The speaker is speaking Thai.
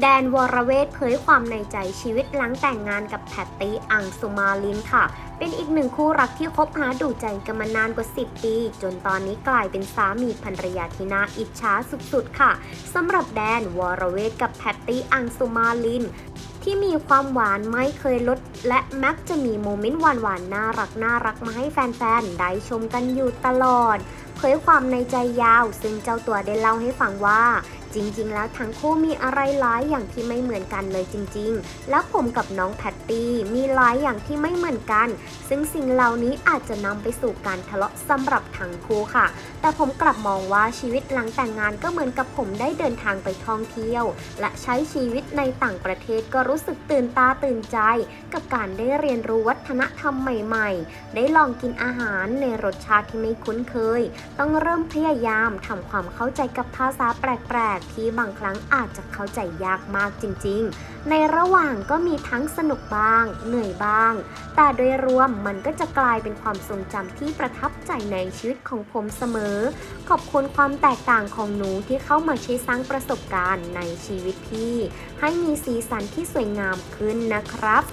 แดนวรเวทเผยความในใจชีวิตหลังแต่งงานกับแพตตี้อังสุมาลินค่ะ เป็นอีกหนึ่งคู่รักที่คบหาดูใจกันมานานกว่า 10 ปี จนตอนนี้กลายเป็นสามีภรรยาที่น่าอิจฉาสุดๆค่ะสำหรับแดนวรเวทกับแพตตี้อังสุมาลินที่มีความหวานไม่เคยลด และมักจะมีโมเมนต์หวานๆน่ารักน่ารักมาให้แฟนๆ ได้ชมกันอยู่ตลอดเผยความในใจยาว ซึ่งเจ้าตัวได้เล่าให้ฟังว่าจริงๆ แล้วทั้งคู่มีอะไรหลายอย่างที่ไม่เหมือนกันเลยจริงๆ แล้วผมกับน้องแพตตี้มีหลายอย่างที่ไม่เหมือนกัน ซึ่งสิ่งเหล่านี้อาจจะนำไปสู่การทะเลาะสำหรับทั้งคู่ค่ะ แต่ผมกลับมองว่าชีวิตหลังแต่งงานก็เหมือนกับผมได้เดินทางไปท่องเที่ยว และใช้ชีวิตในต่างประเทศก็รู้สึกตื่นตาตื่นใจ กับการได้เรียนรู้วัฒนธรรมใหม่ๆ ได้ลองกินอาหารในรสชาติที่ไม่คุ้นเคย ต้องเริ่มพยายามทำความเข้าใจกับภาษาแปลกๆที่บางครั้งอาจจะเข้าใจยากมากจริง ๆ ในระหว่างก็มีทั้งสนุกบ้าง เหนื่อยบ้าง แต่โดยรวมมันก็จะกลายเป็นความทรงจำที่ประทับใจในชีวิตของผมเสมอ ขอบคุณความแตกต่างของหนูที่เข้ามาช่วยสร้างประสบการณ์ในชีวิตพี่ ให้มีสีสันที่สวยงามขึ้นนะครับ